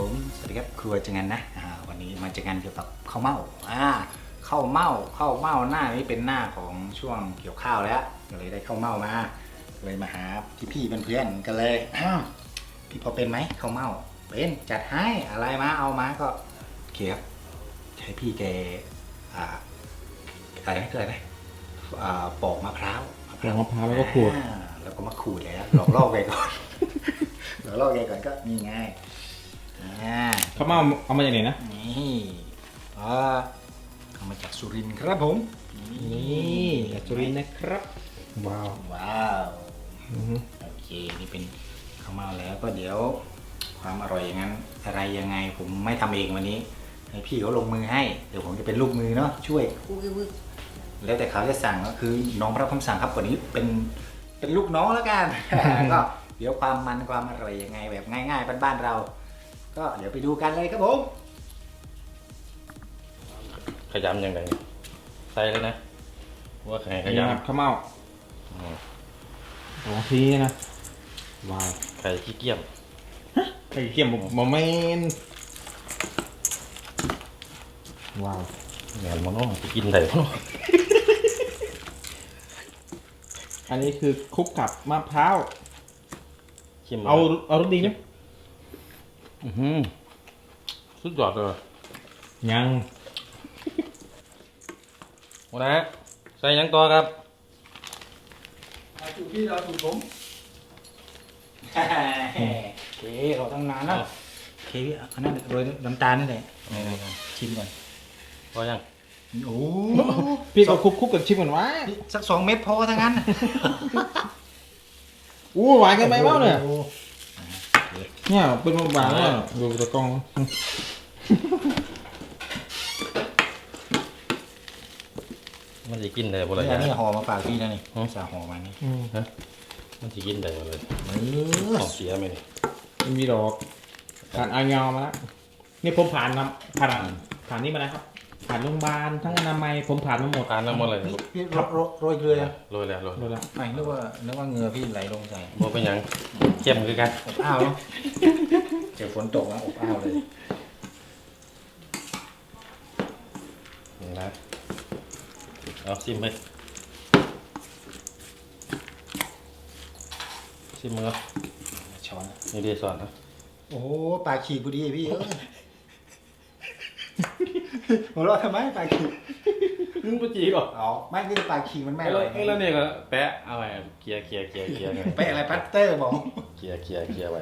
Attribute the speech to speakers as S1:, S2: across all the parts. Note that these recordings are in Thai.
S1: ครับครัวจังงันนะอ่าวันนี้มาจังงันเกี่ยวกับข้าวเม่าอ่าข้าวเม่าข้าวเม่าหน้านี้เป็นหน้าของช่วงเกี่ยวข้าวแล้วก็เลยได้ข้าวเม่ามาเลยมาหาพี่ๆเพื่อนๆกันเลยอ้าวพี่พอเป็นไหมข้าวเม่าเป็นจัดให้อะไรมาเอามาก็โอเคครับใช้พี่แกอ่าอะไรนะคืออะไรนะอ่าปอกมะพร้าว
S2: ปอกมะพร้าวแล้วก็ขูด
S1: อ่าแล้วก็มาขูดแล้วหลอกล่อแกก่อนหลอกล่อแกก่อนก็นี่ไง อ่า
S2: ข้าวเม่าเอามาจากไหนนะ
S1: นี่อ่าเอามาจากสุรินทร์ครับผม
S2: นี่จากจุรินทร์นะครับ ว้าว
S1: ว้าว
S2: อือฮึ
S1: โอเคนี่เป็นข้าวเมาแล้วก็เดี๋ยว ความอร่อยอย่างนั้น อะไรยังไงผมไม่ทำเองวันนี้ให้พี่เขาลงมือให้เดี๋ยวผมจะเป็นลูกมือเนาะช่วยแล้วแต่เขาจะสั่งก็คือน้องรับคำสั่งครับวันนี้เป็นเป็นลูกน้องแล้วกันก็เดี๋ยวความมันความอร่อยยังไง แบบง่าย ๆ บ้านๆเรา ก็เดี๋ยวไปดูกันเลยครับผม
S3: ขยำยังไงใส่เลยนะ ว่าไงข
S2: นี่นะครับ
S3: ยำ
S2: ข้าวเม่า
S3: อืม
S2: โอ้ทีนี้นะว้าว
S3: ไข่ขี้เกียจ
S2: ไข่เค็มผมผมไม่นว้าว
S3: เหมือนมันต้องกินได้พ่อ
S2: อันนี้คือคลุกกับมะพร้าว
S3: ชิม
S2: เอาเอารสดีนะ
S3: อือหือสุดยอดเลย
S2: ยัง
S3: วันนะใส่หยังตัวครับ
S1: ถูกพี่เราถูกผมโอเคเราตั้งนานแล้วโอเคพี่อันนั้นโรยน้ำตาลนี่แหละชิมก่อน
S3: พอยัง
S1: โอ้
S2: พี่ก็คลุกคลุกกับชิมก่อนวะ
S1: สักสองเม็ดพอทั้งนั้น
S2: อู้หวานเกันไปเปล่าเนี่ย
S1: โอ้
S2: เนี่ยเป็นหวานเนี่ยดูตะกล้อง
S3: มันจะกินได้บ่
S1: โห
S3: ล่ะ
S1: นี่อันนี้
S3: ยะ
S1: ห่อมาฝากพี่นะนี่
S3: อืม
S1: สาห่อมานี่
S2: อืม
S3: มันจะกินได้บ่เลย
S1: เออ
S3: ของเสียไหมนี่
S2: ไม่มีดอกผ่านอายมาแล้วนี่ผมผ่านนำผ่านผ่านนี่มาแล้วครับ ผ่านโรงพยาบาลทั้งอนามัยผมผ่านมาหมด
S3: ทานน้ำมันเลย
S1: พี่พี่โรโรโรยเกลือยัง
S3: โรยแล้วโรย
S2: ดูแล้ว
S1: ไม่นึกว่านึกว่าเหงื่อพี่ไหลลงใส่
S3: บ่เป็นหยังเข้มคือกัน
S1: อบอ้าวเนาะเจอฝนตกแล้วอบอ้าวเลย
S3: นี่นะเอาชิมไปชิมมือ
S1: ช้อน
S3: นี่ดีสอนนะ
S1: โอ้โหปลาขีดพอดีพี่เอ้ย หัวเราะทำไมปลาขีด
S3: มึงปจีก่อน
S1: อ๋อไม่คือปลาขีดมันไม่อ
S3: แล้
S1: ร่
S3: ว
S1: อย
S3: แล้วเนี่ยก็แปะเอาไว้เกียร์เกียร์เกียร์เกียร์ไง
S1: ไปอะไรพัตเตอร์บอก
S3: เกียร์เกียร์เกียร์ไว้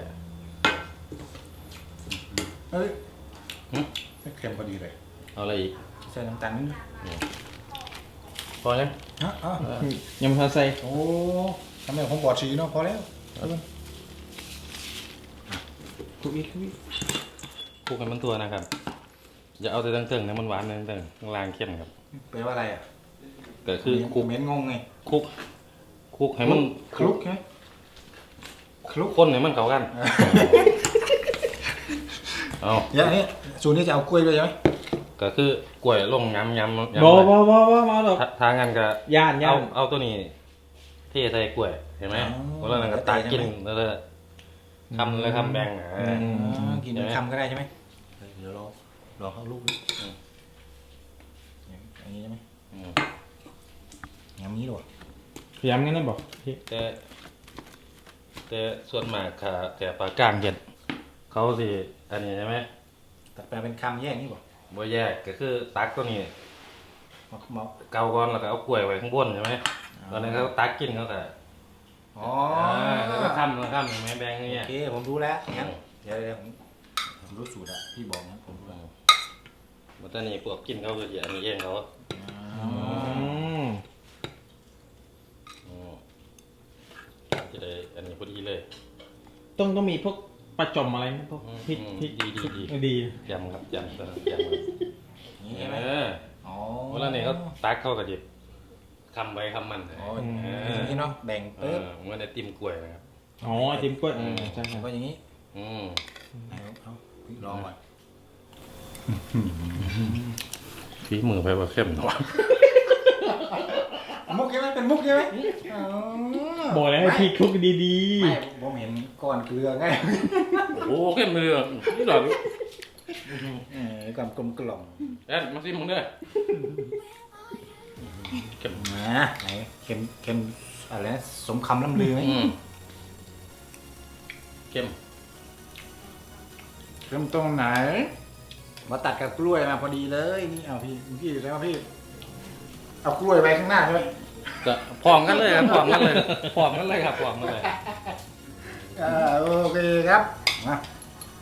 S1: เฮ้ย
S3: หึ
S1: เค็มพอดีเลย
S3: เอาอะไรอีก
S1: ใส่น้ำตาลนิดนึง
S3: พอยัง
S1: ฮะอ๋อ
S2: ยังไม่ทันใส่
S1: โอ้ทำไมผมบอดสีเนาะพอแล้ว
S2: ทุกอีกทุกอีก
S3: คลุกให้มันตัวนะครับ อย่าเอาแต่ตั้งเติงนะมันหวานนะตั้งเติงข้างล่างเข้มครับ
S1: แปลว่าอะไรอะ
S3: ก็คือคลุก
S1: เม้นงงไง
S3: คลุกคลุกให้มัน
S1: คลุกใช่ไหมคลุก
S3: ข้นให้มันเข้ากันเอา
S1: เดี๋ยวอันนี้สูตรนี้จะเอากล้วยด้วยใช่ไหม
S3: ก็คือกล้วยลงยำยำยำ
S2: บอ
S3: ไว้
S2: บอบอบอมาหรอก
S3: ถ้าทางกันก็
S2: ย่านย่า
S3: เอา
S2: น
S3: เอาตัวนี้เทใส่กล้วยเห็นไหมแล้วนั่นก็ตากินแล้วก็คำเลยคำแบ่งอะ
S2: อืม
S1: อ๋อกินเป็นคำก็ได้ใช่ไหมเดี๋ยวลอง ลองเอาลูกดิอย่างนี้ใช่ไหม
S3: อืม
S1: อย่างนี้หรอ
S2: พยายามงั้นนะบอกพี่
S3: แต่ แต่ส่วนมากค่ะแต่ปลากลางเห็ดเขาสิอันนี้ใช่ไหม
S1: ตัดแปลเป็นคำแยกนี่บ่
S3: บ่แยกก็คือตักตัวนี้
S1: มามา
S3: เกาก่อนแล้วก็เอากล้วยไว้ข้างบนใช่ไหมตอนนั้นเขาตักกินเขาก็
S1: อ๋อ
S3: อ่าแล้วก็ทำแล้วทำอย่างแม่แบงอย่างเงี้
S1: โอยเคผมรู้แล้วงั้นเดี๋ยวเดี๋ยวผมผมรู้สูตรอะพี่บอกนะผมรู้แล้ว
S3: บัตรนี้พวกกินเขาก็จะอันนี้เองเขา
S2: อืม
S3: อืมจะได้อันนี้พอดีเลย
S2: ต้องต้องมีพวกประจอมอะไรนะพวก
S3: อืม
S2: พริก
S3: อืม
S2: พริก
S3: ดีดีดี
S2: เออดี
S3: ยำครับยำตอนนั้นยำครับ
S1: นี่ใช่ไหม
S3: เออ
S1: อ๋อ
S3: เวลาเนี่ยเขาตักเขาก็ดิบคำไว้คำมัน
S1: อ๋อ
S3: เอ
S1: อย่าง
S3: อ
S1: นี้เนาะแบ่ง
S3: เอ
S1: ปึ๊บ
S3: อเหมันไอติมกล้วยนะครับ
S2: อ๋อไอติมกล้วย
S3: อืม
S2: ใช่ใช่
S1: ก็อย่างนี้
S3: อืม
S1: เอาเอาพี่ลองก่อน
S3: ฝีมือไปว่าเข้มหน่อย
S1: มุกใช่ไหมเป็นมุกใช่ไหมอ๋อ
S2: บอกแล้วให้พี่คลุกดี
S1: ไม่ผมเห็นก้อนเกลือไง
S3: โอ้โหเข้มเลยอะนี่หรอ
S1: เออความกลมกล่อม
S3: เอ็นมาซิมึงเด้อเก็บ
S1: นะไหนเค็มเค็มอะไรนะสมคำล่ำลือไหม
S3: อืมเข้ม
S1: เค็มตรงไหน มาตัดกับกล้วยมาพอดีเลยนี่เอาพี่พี่แล้วพี่เอากล้วยไว้ข้างหน้าใช่ไหม
S3: ก็พร้อมกันเลยครับพร้อมกันเลยพร้อมกันเลยครับพร้อมกันเลย
S1: อ่าโอเคครับมา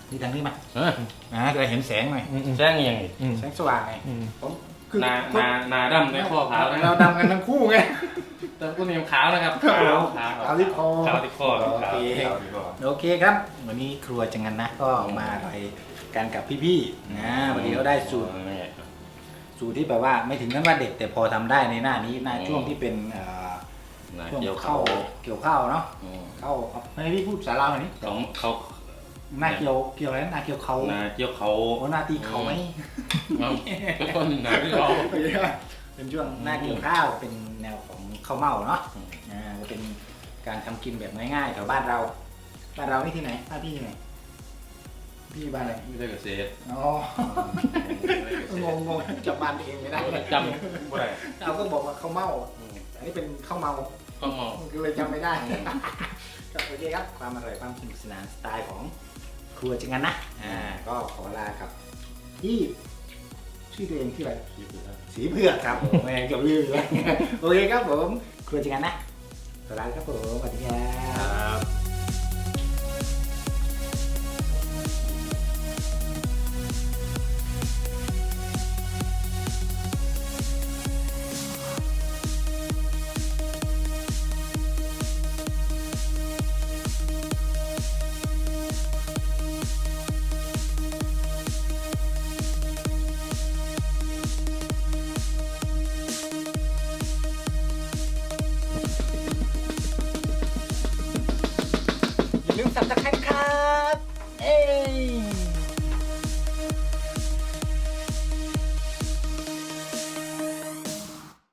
S1: ที่ทางนี้มา
S3: เอ้ย
S1: อ่าจะได้เห็นแสงหน่อย
S2: อืมอืม
S3: แจ้งยังอีก
S2: อืม
S1: แสงสว่างไง
S2: อืม
S1: ผมคือ
S3: นานานาดำในข้อขาวนะค
S1: เรา
S3: รับ
S1: ดำกันทั้งคู่ไง
S3: แต่คุณยังขาวนะครับ
S1: ขาว
S3: ขาว
S1: ขาวที่คอ
S3: ขาวที่คอครับ
S1: โอเค
S3: ขาวที่คอ
S1: โอเคครับ วันนี้ครัวจังงันนะก็มาอร่อย กันกับพี่ๆนะวันนี้เราได้สูตร
S3: นี่
S1: สูตรที่แบบว่าไม่ถึงนั้นว่าเด็ดแต่พอทำได้ในหน้านี้หน้าช่วงที่เป็นเอ่อ
S3: นา
S1: ช่วง
S3: เกี่ยว
S1: เข้า
S3: เขา
S1: เกี่ยวข้าวเนาะ
S3: อืม
S1: เข้าไม่พี่พูดสาราหน่อยนี้
S3: เขาเขา
S1: หน้าเกี่ยวเกี่ยวอะไรนะหน้าเกี่ยวเขา
S3: นาเกี่ยวเขา
S1: โอ้หน้าตีเขาไหม
S3: เอ้าก็ต้นนาที่เขา
S1: เป็นช่วงหน้าเกี่ยวข้าวเป็นแนวของข้าวเม่าเนาะ
S3: อืม
S1: อ่าจะเป็นการทำกินแบบง่ายๆแถวบ้านเรา บ้านเรานี่ที่ไหนบ้านพี่ที่ไหน พี่บ้านอะไร
S3: ไม่ใช่เกษตร
S1: อ๋องงงๆจับบ้านตัวเองไม่ได้
S3: จำไม่ได้
S1: เราก็บอกว่าข้าวเม่า
S3: อืม
S1: อันนี้เป็นข้าวเมา
S3: ก็มอง
S1: ก็เลยจำไม่ได้ก็โอเคครับความอร่อยความสนุกสนานสไตล์ของครัวจังงันนะอ่าก็ขอลาครับที่ชื่อตัวเองชื่ออะไร
S3: คิดดูนะ
S1: สีเผือกครับผมแม่งเกือบลืมเลยโอเคครับผมครัวจังงันนะขอลาครับผมสวัสดีครับ
S3: ครับ